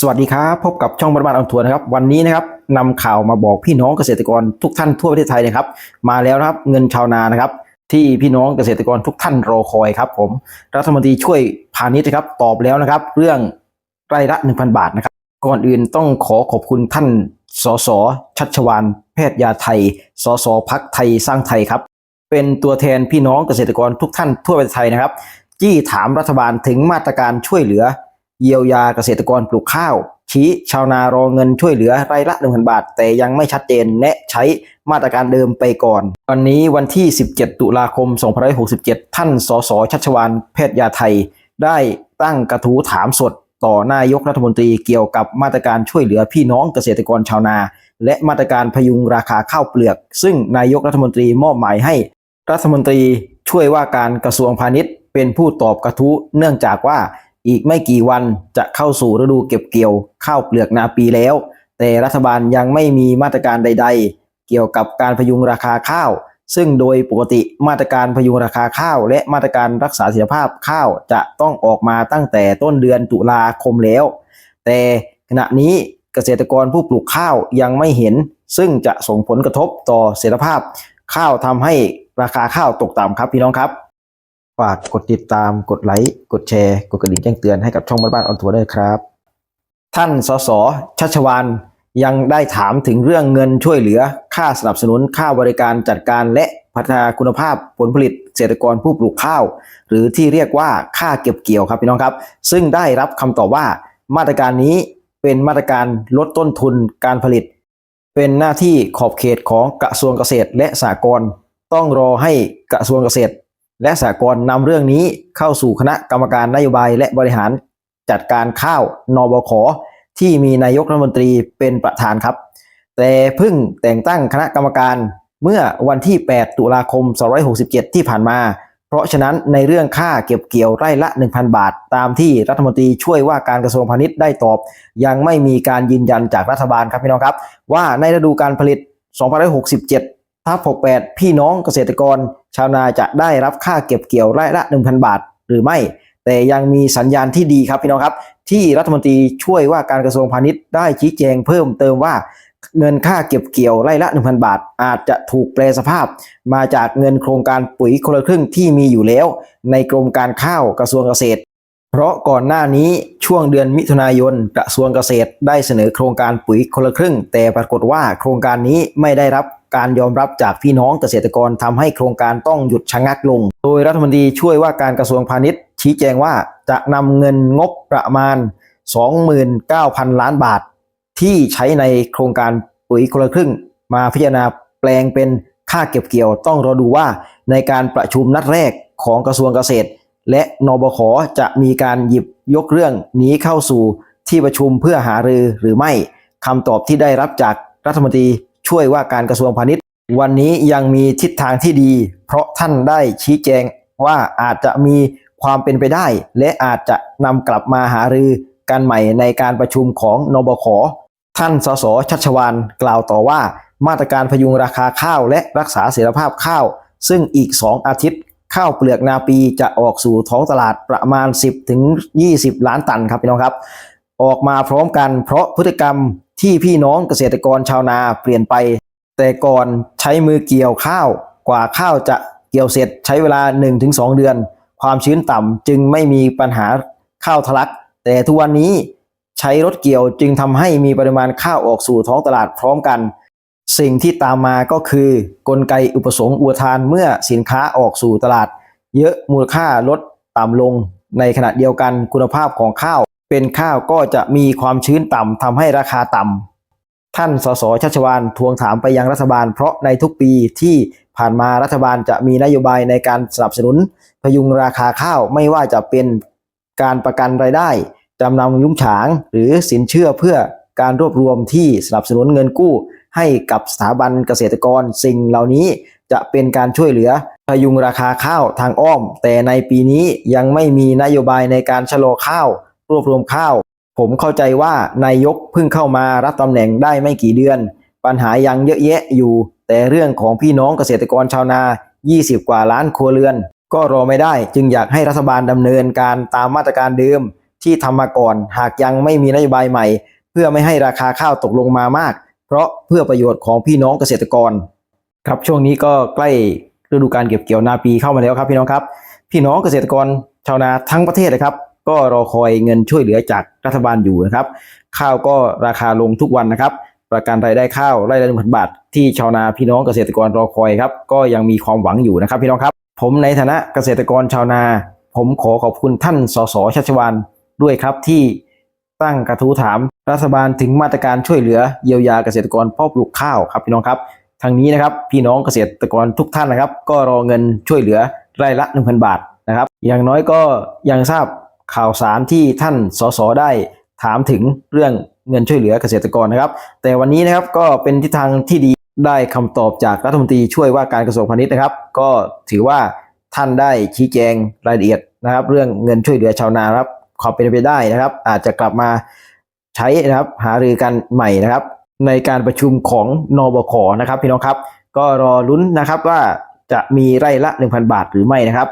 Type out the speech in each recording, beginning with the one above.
สวัสดีครับพบกับช่องบ้านบ้านออนทัวร์นะครับ วันนี้นะครับนำข่าวมาบอกพี่น้องเกษตรกรทุกท่านทั่วประเทศไทยนะครับ มาแล้วนะครับเงินชาวนานะครับ ที่พี่น้องเกษตรกรทุกท่านรอคอยครับ ผมรัฐมนตรีช่วยพาณิชย์นะครับตอบแล้วนะครับ เรื่องไร่ละ 1,000 บาทนะครับ ก่อนอื่นต้องขอขอบคุณท่านสสชัชวานแพทยาไทยสสพักไทยสร้างไทยครับ เป็นตัวแทนพี่น้องเกษตรกรทุกท่านทั่วประเทศไทยนะครับจี้ถามรัฐบาลถึงมาตรการช่วยเหลือ เยียวยาเกษตรกรปลูกข้าว ชี้ชาวนารอเงินช่วยเหลือรายละ1,000บาท แต่ยังไม่ชัดเจนแนะใช้มาตรการเดิมไปก่อน วันนี้วันที่ 17 ตุลาคม 2567 ท่านสสชัชวานแพทยาไทย ได้ตั้งกระทู้ถามสดต่อนายกรัฐมนตรีเกี่ยวกับมาตรการช่วยเหลือพี่น้องเกษตรกรชาวนา และมาตรการพยุงราคาข้าวเปลือก ซึ่งนายกรัฐมนตรีมอบหมายให้ รัฐมนตรีช่วยว่าการกระทรวงพาณิชย์ เป็นผู้ตอบกระทู้เนื่องจากว่า อีกไม่กี่วันจะเข้าสู่ฤดูเก็บเกี่ยวข้าวเปลือกนาปีแล้ว แต่รัฐบาลยังไม่มีมาตรการใด ๆ เกี่ยวกับการพยุงราคาข้าว ซึ่งโดยปกติมาตรการพยุงราคาข้าว และมาตรการรักษาเสถียรภาพข้าวจะต้องออกมาตั้งแต่ต้นเดือนตุลาคมแล้ว แต่ขณะนี้เกษตรกรผู้ปลูกข้าวยังไม่เห็น ซึ่งจะส่งผลกระทบต่อเสถียรภาพ ข้าวทำให้ราคาข้าวตกต่ำครับพี่น้องครับ ฝากกดติดตามกดไลค์กดแชร์ กดกระดิ่งแจ้งเตือนให้กับช่องบ้านบ้านออนทัวร์ด้วยครับ ท่านสสชัชวานยังได้ถามถึงเรื่องเงินช่วยเหลือ ค่าสนับสนุนค่าบริการจัดการและพัฒนาคุณภาพผลผลิตเกษตรกรผู้ปลูกข้าว หรือที่เรียกว่าค่าเก็บเกี่ยวครับพี่น้องครับ ซึ่งได้รับคำตอบว่ามาตรการนี้เป็นมาตรการลดต้นทุนการผลิต เป็นหน้าที่ขอบเขตของกระทรวงเกษตรและสหกรณ์ต้องรอให้กระทรวงเกษตร และสหกรนำเรื่องนี้เข้าสู่คณะกรรมการนโยบายและบริหารจัดการข้าวนบขที่มีนายกรัฐมนตรีเป็นประธานครับ แต่เพิ่งแต่งตั้งคณะกรรมการเมื่อวันที่ 8 ตุลาคม 2567 ที่ผ่านมา เพราะฉะนั้นในเรื่องค่าเก็บเกี่ยวไร่ละ 1,000 บาท ตามที่รัฐมนตรีช่วยว่าการกระทรวงพาณิชย์ได้ตอบ ยังไม่มีการยืนยันจากรัฐบาลครับพี่น้องครับ ว่าในฤดูการผลิต 2567ทับ68 พี่น้องเกษตรกร ชาวนาจะได้รับค่าเก็บเกี่ยวไร่ละ 1,000 บาท หรือไม่ แต่ยังมีสัญญาณที่ดีครับพี่น้องครับ ที่รัฐมนตรีช่วยว่าการกระทรวงพาณิชย์ได้ชี้แจงเพิ่มเติมว่าเงินค่าเก็บเกี่ยวไร่ละ 1,000 บาท อาจจะถูกแปลสภาพ มาจากเงินโครงการปุ๋ยคนละครึ่งที่มีอยู่แล้ว ในกรมการข้าวกระทรวงเกษตร เพราะก่อนหน้านี้ช่วงเดือนมิถุนายนกระทรวงเกษตรได้เสนอโครงการปุ๋ยคนละครึ่ง แต่ปรากฏว่าโครงการนี้ไม่ได้รับการยอมรับจากพี่น้องเกษตรกรทำให้โครงการต้องหยุดชะงักลง โดยรัฐมนตรีช่วยว่าการกระทรวงพาณิชย์ ชี้แจงว่าจะนำเงินงบประมาณ 29,000 ล้านบาท ที่ใช้ในโครงการปุ๋ยคนละครึ่ง มาพิจารณาแปลงเป็นค่าเก็บเกี่ยว ต้องรอดูว่าในการประชุมนัดแรกของกระทรวงเกษตร และนบขจะมีการหยิบยกเรื่องนี้เข้าสู่ที่ประชุมเพื่อหารือหรือไม่คำตอบที่ได้รับจากรัฐมนตรีช่วยว่าการกระทรวงพาณิชย์ วันนี้ยังมีทิศทางที่ดี เพราะท่านได้ชี้แจงว่าอาจจะมีความเป็นไปได้ และอาจจะนำกลับมาหารือกันใหม่ในการประชุมของนบขท่านสสชัชวานกล่าวต่อว่า มาตรการพยุงราคาข้าวและรักษาเสถียรภาพข้าว ซึ่งอีก 2 อาทิตย์ ข้าวเปลือกนาปีจะออกสู่ท้องตลาดประมาณ 10 ถึง 20 ล้านตันครับพี่น้องครับ ออกมาพร้อมกันเพราะพฤติกรรมที่พี่น้องเกษตรกรชาวนาเปลี่ยนไป แต่ก่อนใช้มือเกี่ยวข้าวกว่าข้าวจะเกี่ยวเสร็จใช้เวลา 1-2 เดือน ความชื้นต่ำจึงไม่มีปัญหาข้าวทะลัก แต่ทุกวันนี้ใช้รถเกี่ยวจึงทำให้มีปริมาณข้าวออกสู่ท้องตลาดพร้อมกัน สิ่งที่ตามมาก็คือกลไกอุปสงค์อุทานเมื่อสินค้าออกสู่ตลาด เยอะมูลค่าลดต่ำลง ในขณะเดียวกันคุณภาพของข้าว เป็นข้าวก็จะมีความชื้นต่ำทำให้ราคาต่ำท่านสสชัชวานทวงถามไปยังรัฐบาล เพราะในทุกปีที่ผ่านมารัฐบาลจะมีนโยบายในการสนับสนุน พยุงราคาข้าวไม่ว่าจะเป็นการประกันรายได้จำนำยุ้งฉาง หรือสินเชื่อเพื่อการรวบรวมที่สนับสนุนเงินกู้ ให้กับสถาบันเกษตรกร สิ่งเหล่านี้จะเป็นการช่วยเหลือพยุงราคาข้าวทางอ้อม แต่ในปีนี้ยังไม่มีนโยบายในการชะลอข้าว รวบรวมข้าว ผมเข้าใจว่านายกเพิ่งเข้ามารับตำแหน่งได้ไม่กี่เดือน ปัญหายังเยอะแยะอยู่ แต่เรื่องของพี่น้องเกษตรกรชาวนา 20 กว่าล้านครัวเรือน ก็รอไม่ได้จึงอยากให้รัฐบาลดำเนินการตามมาตรการเดิมทที่ทำมาก่อน หากยังไม่มีนโยบายใหม่ เพื่อไม่ให้ราคาข้าวตกลงมามาก เพราะเพื่อประโยชน์ของพี่น้องเกษตรกร ครับช่วงนี้ก็ใกล้ฤดูการเก็บเกี่ยวนาปีเข้ามาแล้วครับ พี่น้องครับ พี่น้องเกษตรกรชาวนาทั้งประเทศนะครับ ก็รอคอยเงินช่วยเหลือจากรัฐบาลอยู่นะครับ ข้าวก็ราคาลงทุกวันนะครับ ประกันรายได้ข้าวไร่ละหนึ่งพันบาท ที่ชาวนาพี่น้องเกษตรกรรอคอยครับ ก็ยังมีความหวังอยู่นะครับ พี่น้องครับ ผมในฐานะเกษตรกรชาวนา ผมขอขอบคุณท่านสสชัชวานด้วยครับที่ ตั้งกระทู้ถามรัฐบาลถึงมาตรการช่วยเหลือเยียวยาเกษตรกรพาะปลูกข้าวครับพี่น้องครับทางนี้นะครับพี่น้องเกษตรกรทุกท่านนะครับ ก็รอเงินช่วยเหลือไร่ละ 1,000 บาทนะครับ อย่างน้อยก็ยังทราบข่าวสารที่ท่านสสได้ถามถึงเรื่องเงินช่วยเหลือเกษตรกรนะครับ แต่วันนี้นะครับก็เป็นทิศทางที่ดีได้คำตอบจากรัฐมนตรีช่วยว่าการกระทรวงพาณิชย์นะครับ ก็ถือว่าท่านได้ชี้แจงรายละเอียดนะครับ เรื่องเงินช่วยเหลือชาวนาครับ ขอเป็นไปได้นะครับ อาจจะกลับมาใช้นะครับหารือกันใหม่นะครับ ในการประชุมของนบคนะครับพี่น้องครับ ก็รอลุ้นนะครับว่าจะมีไร่ละ 1,000 บาทหรือไม่นะครับ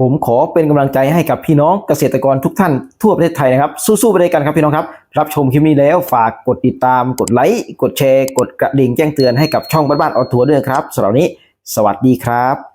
ผมขอเป็นกำลังใจให้กับพี่น้องเกษตรกรทุกท่านทั่วประเทศไทยนะครับ สู้ๆไปด้วยกันครับพี่น้องครับ รับชมคลิปนี้แล้วฝากกดติดตาม กดไลค์ กดแชร์ กดกระดิ่งแจ้งเตือนให้กับช่องบ้านๆออทัวร์ด้วยครับสำหรับนี้ สวัสดีครับ